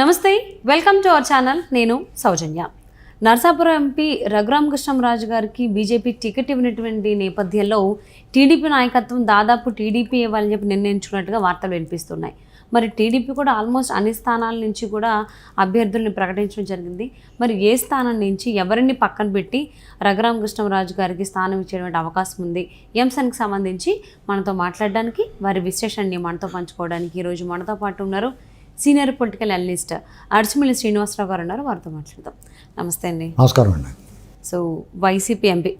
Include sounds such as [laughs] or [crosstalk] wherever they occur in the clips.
నమస్తే welcome to our channel. నేను Soujanya. Narsapuram MP Raghuram Krishnam గారికి బీజేపీ టికెట్ ఇవ్వనటువంటి నేపథ్యంలో టీడీపీ నాయకత్వం దాదాపు టీడీపీ ఇవ్వాలని చెప్పి నిర్ణయించుకున్నట్టుగా వార్తలు వినిపిస్తున్నాయి. మరి టీడీపీ కూడా ఆల్మోస్ట్ అన్ని స్థానాల నుంచి కూడా అభ్యర్థుల్ని ప్రకటించడం జరిగింది. మరి ఏ స్థానం నుంచి ఎవరిని పక్కన పెట్టి రఘురామ్ కృష్ణంరాజు గారికి స్థానం ఇచ్చేటువంటి అవకాశం ఉంది? ఈ అంశానికి సంబంధించి మనతో మాట్లాడడానికి వారి విశ్లేషణని మనతో పంచుకోవడానికి ఈరోజు మనతో పాటు ఉన్నారు. Senior political analyst Adichimilli Srinivasarao garu ఉన్నారు. వారితో మాట్లాడదాం. నమస్తే అండి. నమస్కారం అండి. సో వైసీపీ ఎంపీ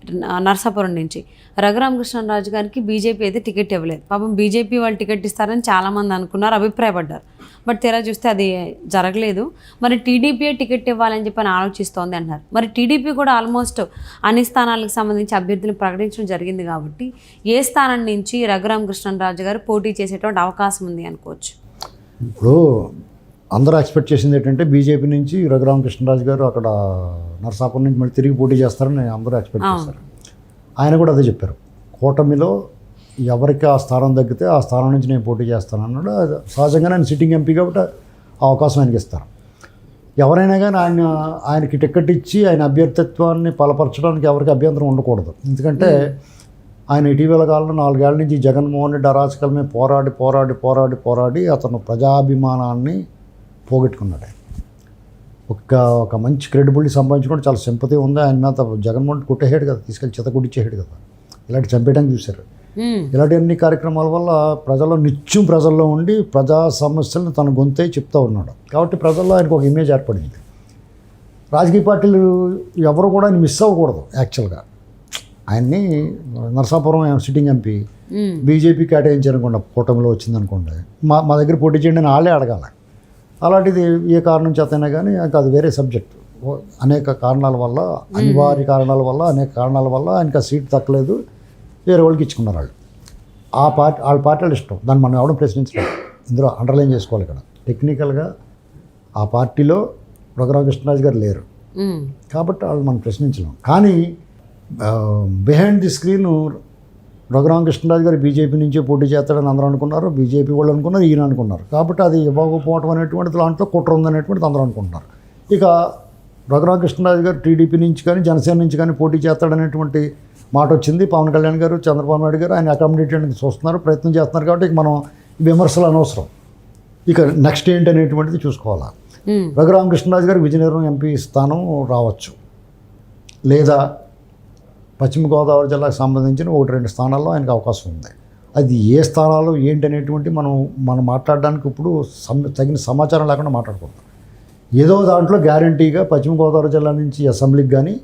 నర్సాపురం నుంచి రఘురామకృష్ణరాజు గారికి బీజేపీ అయితే టికెట్ ఇవ్వలేదు. పాపం బీజేపీ వాళ్ళు టికెట్ ఇస్తారని చాలామంది అనుకున్నారు అభిప్రాయపడ్డారు. బట్ తెరా చూస్తే అది జరగలేదు. మరి టీడీపీ టికెట్ ఇవ్వాలని చెప్పి అని ఆలోచిస్తోంది అంటున్నారు. మరి టీడీపీ కూడా ఆల్మోస్ట్ అన్ని స్థానాలకు సంబంధించి అభ్యర్థులను ప్రకటించడం జరిగింది కాబట్టి ఏ స్థానం నుంచి రఘురామకృష్ణరాజు గారు పోటీ చేసేటువంటి అవకాశం ఉంది అనుకోవచ్చు? ఇప్పుడు అందరూ ఎక్స్పెక్ట్ చేసింది ఏంటంటే బీజేపీ నుంచి రఘురామకృష్ణరాజు గారు అక్కడ నరసాపురం నుంచి మళ్ళీ తిరిగి పోటీ చేస్తారని అందరూ ఎక్స్పెక్ట్ చేస్తారు ఆయన కూడా అదే చెప్పారు. కూటమిలో ఎవరికి ఆ స్థానం తగ్గితే ఆ స్థానం నుంచి నేను పోటీ చేస్తాను అన్నాడు. సహజంగానే ఆయన సిట్టింగ్ ఎంపీ కాబట్టి ఆ అవకాశం ఆయనకి ఇస్తారు ఎవరైనా కానీ ఆయన ఆయనకి టికెట్ ఇచ్చి ఆయన అభ్యర్థిత్వాన్ని బలపరచడానికి ఎవరికి అభ్యంతరం ఉండకూడదు. ఎందుకంటే ఆయన ఇటీవల కాలంలో నాలుగేళ్ళ నుంచి జగన్మోహన్ రెడ్డి అరాచకాల మీద పోరాడి పోరాడి పోరాడి పోరాడి అతను ప్రజాభిమానాన్ని పోగొట్టుకున్నాడు ఆయన. ఒక ఒక మంచి క్రెడిబిలిటీ సంపాదించుకుంటే చాలా సింపతి ఉంది. ఆయన మీద జగన్మోహన్ కొట్టేసాడు కదా తీసుకెళ్ళి చెత్త కుట్టించేసాడు కదా. ఇలాంటి చంపేయడానికి చూశారు. ఇలాంటి అన్ని కార్యక్రమాల వల్ల ప్రజల్లో నిత్యం ప్రజల్లో ఉండి ప్రజా సమస్యలను తన గొంతే చెప్తూ ఉన్నాడు. కాబట్టి ప్రజల్లో ఆయనకు ఒక ఇమేజ్ ఏర్పడింది. రాజకీయ పార్టీలు ఎవరు కూడా ఆయన మిస్ అవ్వకూడదు యాక్చువల్గా ఆయన్ని నరసాపురం సిట్టింగ్ ఎంపీ. బీజేపీ కేటాయించారనుకోండి కూటమిలో వచ్చిందనుకోండి మా మా దగ్గర పోటీ చేయండి అని వాళ్ళే అడగాలి. అలాంటిది ఏ కారణం చేతైనా కానీ ఇంకా అది వేరే సబ్జెక్ట్. అనేక కారణాల వల్ల అనివార్య కారణాల వల్ల అనేక కారణాల వల్ల ఆయనకి ఆ సీట్ దక్కలేదు. వేరే వాళ్ళకి ఇచ్చుకున్నారు వాళ్ళు. ఆ పార్టీ వాళ్ళ పార్టీలు ఇష్టం. దాన్ని మనం ఎవడం ప్రశ్నించలేదు ఇందులో అండర్లైన్ చేసుకోవాలి ఇక్కడ. టెక్నికల్గా ఆ పార్టీలో రఘురామకృష్ణరాజు గారు లేరు. కాబట్టి వాళ్ళు మనం ప్రశ్నించలేం. కానీ బిహైండ్ ది స్క్రీన్ రఘురామకృష్ణరాజు గారు బీజేపీ నుంచే పోటీ చేస్తాడని అందరూ అనుకున్నారు. బీజేపీ వాళ్ళు అనుకున్నారు ఈయన అనుకున్నారు. కాబట్టి అది ఇవ్వకపోవడం అనేటువంటిది దాంట్లో కుట్ర ఉందనేటువంటిది అందరూ అనుకుంటున్నారు. ఇక రఘురామకృష్ణరాజు గారు టీడీపీ నుంచి కానీ జనసేన నుంచి కానీ పోటీ చేస్తాడనేటువంటి మాట వచ్చింది. పవన్ కళ్యాణ్ గారు చంద్రబాబు నాయుడు గారు ఆయన అకామిడేట్ చేయడానికి చూస్తున్నారు ప్రయత్నం చేస్తున్నారు కాబట్టి ఇక మనం విమర్శలు అనవసరం. ఇక నెక్స్ట్ ఏంటి అనేటువంటిది చూసుకోవాలా. రఘురామకృష్ణరాజు గారికి విజయనగరం ఎంపీ స్థానం రావచ్చు. లేదా పశ్చిమ గోదావరి జిల్లాకు సంబంధించిన ఒకటి రెండు స్థానాల్లో ఆయనకు అవకాశం ఉంది. అది ఏ స్థానాలు ఏంటి అనేటువంటి మనం మనం మాట్లాడడానికి ఇప్పుడు తగిన సమాచారం లేకుండా మాట్లాడకూడదు ఏదో దాంట్లో గ్యారంటీగా పశ్చిమ గోదావరి జిల్లా నుంచి అసెంబ్లీకి కానీ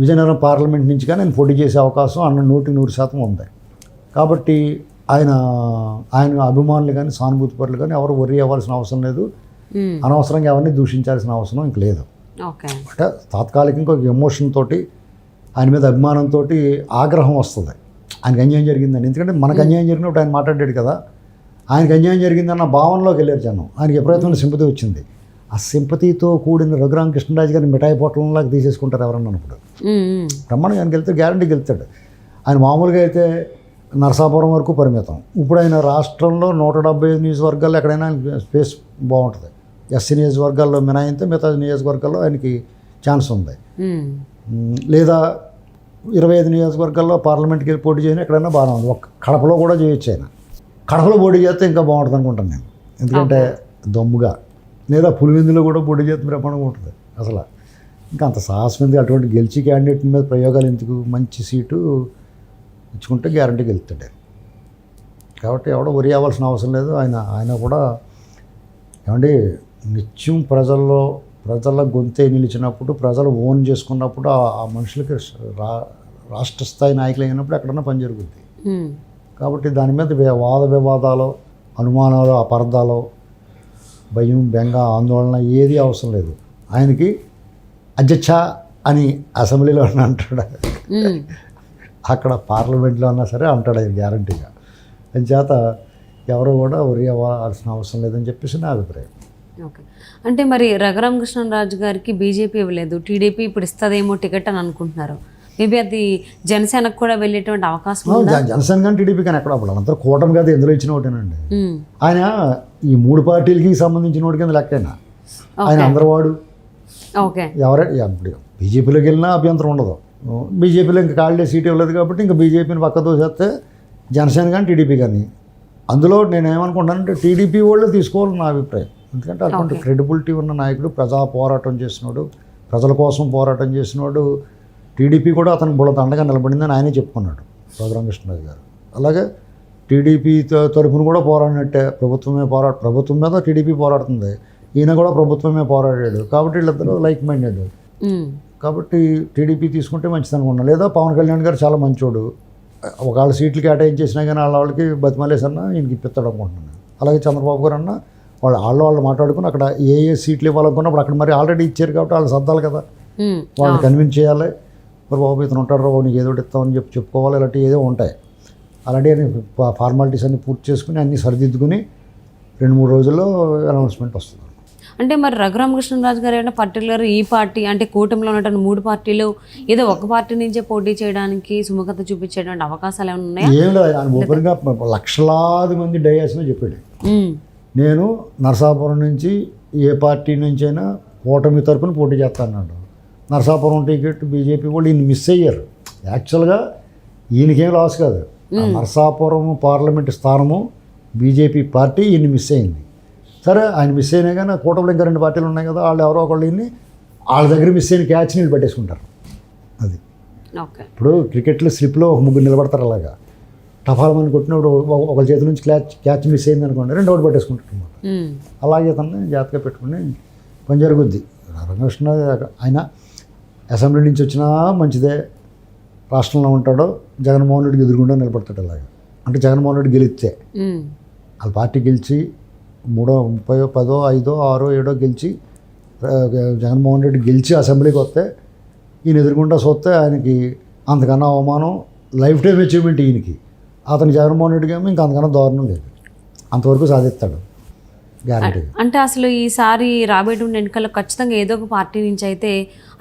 విజయనగరం పార్లమెంట్ నుంచి కానీ ఆయన పోటీ చేసే అవకాశం అన్న నూటికి నూరు శాతం ఉంది. కాబట్టి ఆయన ఆయన అభిమానులు కానీ సానుభూతి పరులు కానీ ఎవరు వరి అవ్వాల్సిన అవసరం లేదు. అనవసరంగా ఎవరిని దూషించాల్సిన అవసరం ఇంక లేదు. అంటే తాత్కాలికంగా ఒక ఎమోషన్ తోటి ఆయన మీద అభిమానంతో ఆగ్రహం వస్తుంది. ఆయనకు అన్యాయం జరిగిందని. ఎందుకంటే మనకు అన్యాయం జరిగినప్పుడు ఆయన మాట్లాడాడు కదా. ఆయనకు అన్యాయం జరిగిందన్న భావనలోకి వెళ్ళారు జనం. ఆయనకి ఎప్పుడైతే సింపతి వచ్చింది ఆ సింపతితో కూడిన రఘురామ కృష్ణరాజు గారిని మిఠాయి పొట్టంలాగా తీసేసుకుంటారు ఎవరన్నా. మ్మ్. బ్రహ్మాండం ఆయనకి వెళ్తే గ్యారంటీకి వెళ్తాడు ఆయన మామూలుగా అయితే నరసాపురం వరకు పరిమితం. ఇప్పుడు ఆయన రాష్ట్రంలో నూట డెబ్బై ఐదు నియోజకవర్గాల్లో ఎక్కడైనా ఆయనకి స్పేస్ బాగుంటుంది. ఎస్సీ నియోజకవర్గాల్లో మినహాయితే మిగతా నియోజకవర్గాల్లో ఆయనకి ఛాన్స్ ఉంది. లేదా ఇరవై ఐదు నియోజకవర్గాల్లో పార్లమెంట్కి వెళ్ళి పోటీ చేయని ఎక్కడైనా బాగానే ఉంది. ఒక కడపలో కూడా చేయొచ్చు ఆయన. కడపలో పోటీ చేస్తే ఇంకా బాగుంటుంది అనుకుంటాను నేను. ఎందుకంటే దమ్ముగా. లేదా పులివెందులో కూడా పోటీ చేస్తే బ్రహ్మాండంగా ఉంటుంది అసలు. ఇంకా అంత సాహసం ఎందుకు అటువంటి గెలిచి క్యాండిడేట్ మీద ప్రయోగాలు ఎందుకు? మంచి సీటు ఇచ్చుకుంటే గ్యారంటీ గెలుస్తాడు. కాబట్టి ఎవడో వరి అవ్వాల్సిన అవసరం లేదు. ఆయన ఆయన కూడా ఏమండి నిత్యం ప్రజల్లో ప్రజల గొంతే నిలిచినప్పుడు ప్రజలు ఓన్ చేసుకున్నప్పుడు ఆ- మనుషులకి రా రాష్ట్ర స్థాయి నాయకులు అయినప్పుడు ఎక్కడన్నా పని జరుగుద్ది. కాబట్టి దాని మీద వాద వివాదాలు అనుమానాలు అపార్థాలు భయం బెంగ ఆందోళన ఏది అవసరం లేదు. ఆయనకి అధ్యక్ష అని అసెంబ్లీలో [laughs] అంటాడు. అక్కడ పార్లమెంట్లో అన్నా సరే అంటాడు ఆయన గ్యారంటీగా. చేత ఎవరు కూడా వరి అవ్వాల్సిన అవసరం లేదని చెప్పేసి నా అభిప్రాయం. ఓకే అంటే మరి రఘురామ కృష్ణరాజు గారికి బీజేపీ ఇవ్వలేదు టీడీపీ ఇప్పుడు ఇస్తుందేమో టికెట్ అని అనుకుంటున్నారు. మేబీ అది జనసేనకు కూడా వెళ్ళేటువంటి అవకాశం జనసేన కానీ టీడీపీ కానీ ఎక్కడ అప్పుడు అంతా కూటమి కదా ఎందులో ఇచ్చిన ఒకటేనండి ఉమ్, ఆయన ఈ మూడు పార్టీలకి సంబంధించిన వాడి కింద లెక్కైనా. ఆయన అందరివాడు ఓకే ఎవరే ఇప్పుడు బీజేపీలోకి వెళ్ళినా అభ్యంతరం ఉండదు. బీజేపీలో ఇంకా ఖాళీ సీట్ ఇవ్వలేదు కాబట్టి ఇంకా బీజేపీని పక్క తోసేస్తే జనసేన కానీ టీడీపీ కానీ. అందులో నేను ఏమనుకుంటానంటే టీడీపీ వాళ్ళు తీసుకోవాలని నా అభిప్రాయం. ఎందుకంటే అటువంటి క్రెడిబిలిటీ ఉన్న నాయకుడు ప్రజా పోరాటం చేసినాడు ప్రజల కోసం పోరాటం చేసినాడు టీడీపీ కూడా అతనికి బుడ దండగా నిలబడిందని ఆయనే చెప్పుకున్నాడు రఘురామకృష్ణరాజు గారు. అలాగే టీడీపీ త- తరపున కూడా పోరాడినట్టే. ప్రభుత్వమే పోరాట ప్రభుత్వం మీద టీడీపీ పోరాడుతుంది. ఈయన కూడా ప్రభుత్వమే పోరాడాడు. కాబట్టి వీళ్ళిద్దరూ లైక్ మైండెడ్. కాబట్టి టీడీపీ తీసుకుంటే మంచిది అనుకున్నాను లేదా పవన్ కళ్యాణ్ గారు చాలా మంచోడు. ఒకవేళ సీట్లు కేటాయించేసినా కానీ వాళ్ళ వాళ్ళకి బతిమలేసన్నా ఈయనకి ఇప్పిస్తాడు అనుకుంటున్నాను అలాగే చంద్రబాబు గారు అన్న వాళ్ళు వాళ్ళు వాళ్ళు మాట్లాడుకుని అక్కడ ఏ ఏ సీట్లు ఇవ్వాలనుకున్నప్పుడు అక్కడ మరి ఆల్రెడీ ఇచ్చారు కాబట్టి వాళ్ళు సర్దాలి కదా. ఉమ్. వాళ్ళని కన్విన్స్ చేయాలి. మరి బాబు ఇతను ఉంటాడు బాబు నీకు ఏదో ఒకటి ఇస్తామని చెప్పి చెప్పుకోవాలి ఇలాంటివి ఏదో ఉంటాయి. అలాంటి ఫార్మాలిటీస్ అన్ని పూర్తి చేసుకుని అన్ని సరిదిద్దుకుని రెండు మూడు రోజుల్లో అనౌన్స్మెంట్ వస్తుంది. అంటే మరి రఘురామకృష్ణరాజు గారు ఏమైనా పర్టికులర్ ఈ పార్టీ అంటే కూటమిలో ఉన్నటువంటి మూడు పార్టీలు ఏదో ఒక పార్టీ నుంచే పోటీ చేయడానికి సుముఖత చూపించేటువంటి అవకాశాలు ఏమైనా ఉన్నాయా? ఏం లేదు ఓపెన్గా లక్షలాది మంది డయాస్లో చెప్పాడు. నేను నరసాపురం నుంచి ఏ పార్టీ నుంచైనా కూటమి తరపున పోటీ చేస్తాను నరసాపురం టికెట్ బీజేపీ వాళ్ళు ఈయన మిస్ అయ్యారు. యాక్చువల్గా ఈయనకేం లాస్ కాదు. నరసాపురం పార్లమెంట్ స్థానము బీజేపీ పార్టీ ఈయన మిస్ అయింది. సరే ఆయన మిస్ అయినా కానీ కూటమిలో ఇంకా రెండు పార్టీలు ఉన్నాయి కదా వాళ్ళు ఎవరో ఒకళ్ళు ఈయన్ని వాళ్ళ దగ్గర మిస్ అయిన క్యాచ్ నీళ్ళు పట్టేసుకుంటారు. అది. ఇప్పుడు క్రికెట్లో స్లిప్లో ఒక ముగ్గురు నిలబడతారు అలాగా. టఫాల్ మంది కొట్టినప్పుడు ఒక- చేతి నుంచి క్యాచ్ క్యాచ్ మిస్ అయింది అనుకోండి రెండు ఒకటి ఉమ్. అలాగే తనని జాగ్రత్తగా పెట్టుకుని పని జరుగుద్ది. రంగకృష్ణ ఆయన అసెంబ్లీ నుంచి వచ్చినా మంచిదే. రాష్ట్రంలో ఉంటాడో జగన్మోహన్ రెడ్డికి ఎదురుగుండా నిలబడతాడు అలాగా. అంటే జగన్మోహన్ రెడ్డి గెలిస్తే. వాళ్ళ పార్టీ గెలిచి మూడో ముప్పై పదో ఐదో ఆరో ఏడో గెలిచి జగన్మోహన్ రెడ్డి గెలిచి అసెంబ్లీకి వస్తే ఈయన ఎదురుగుండా చూస్తే ఆయనకి అంతకన్నా అవమానం లైఫ్ టైం అచీవ్మెంట్ ఈయనకి. అతను జగన్మోహన్ రెడ్డికి ఏమో ఇంకా అంతకన్నా దారుణం లేదు. అంతవరకు సాధిస్తాడు. గ్యారంటీ అంటే అసలు ఈసారి రాబోయేటువంటి ఎన్నికల్లో ఖచ్చితంగా ఏదో ఒక పార్టీ నుంచి అయితే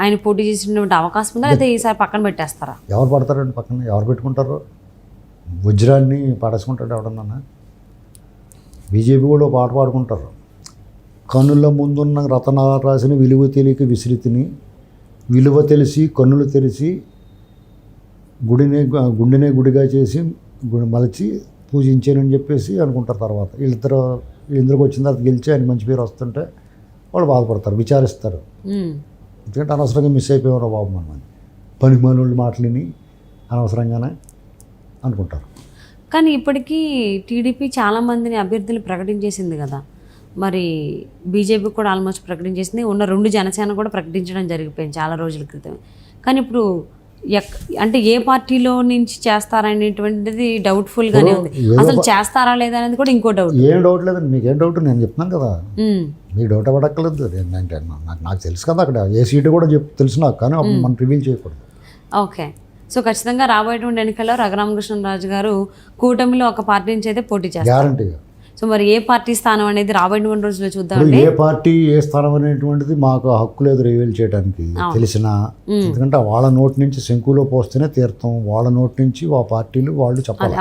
ఆయన పోటీ చేసినటువంటి అవకాశం ఉందా? అయితే ఈసారి పక్కన పెట్టేస్తారా? ఎవరు పడతారండి పక్కన? ఎవరు పెట్టుకుంటారు? వజ్రాన్ని పడేసుకుంటాడు ఎవడన్నా? బీజేపీ కూడా పాట పాడుకుంటారు. కన్నుల ముందున్న రతనాలు రాసిన విలువ తెలియక విసిరితిని విలువ తెలిసి కన్నులు తెరిచి గుడినే గుండెనే గుడిగా చేసి మలచి పూజించానని చెప్పేసి అనుకుంటారు తర్వాత. వీళ్ళిద్దరు వీళ్ళిద్దరికి వచ్చిన తర్వాత గెలిచి ఆయన మంచి పేరు వస్తుంటే వాళ్ళు బాధపడతారు విచారిస్తారు. ఎందుకంటే అనవసరంగా మిస్ అయిపోయారు బాబు మనం పని మనోళ్ళు మాటలని అనవసరంగానే అనుకుంటారు. కానీ ఇప్పటికీ టీడీపీ చాలా మందిని అభ్యర్థులు ప్రకటించేసింది కదా. మరి బీజేపీ కూడా ఆల్మోస్ట్ ప్రకటించేసింది. ఉన్న రెండు జనసేన కూడా ప్రకటించడం జరిగిపోయింది చాలా రోజుల క్రితం కానీ ఇప్పుడు అంటే ఏ పార్టీలో నుంచి చేస్తారనేటువంటిది డౌట్ఫుల్గానే ఉంది. ఏదో అసలు చేస్తారా లేదా అనేది కూడా ఇంకో డౌట్. ఏం డౌట్ లేదండి మీకు ఏం డౌట్ నేను చెప్తున్నాను కదా. మీకు డౌట్ అవ్వడక్కర్లేదు నేను- నాకు నాకు తెలుసు కదా అక్కడ. ఏ సీటు కూడా చెప్ తెలుసు నాకు కానీ అప్పుడు మనం రివీల్ చేయకూడదు. ఓకే. సో ఖచ్చితంగా రాబోయేటువంటి ఎన్నికల్లో రఘురామకృష్ణరాజు గారు కూటమిలో ఒక పార్టీ నుంచి అయితే పోటీ చేస్తారు. గ్యారంటీగా. సో మరి ఏ పార్టీ స్థానం అనేది రాబోయేటువంటి రోజుల్లో చూద్దాం ఏ పార్టీ ఏ స్థానం అనేటువంటిది మాకు హక్కు లేదు రివీల్ చేయడానికి తెలిసిన. ఎందుకంటే వాళ్ళ నోటి నుంచి శంకులో పోస్తేనే తీర్థం వాళ్ళ నోటి నుంచి ఆ పార్టీలు వాళ్ళు చెప్పాలి.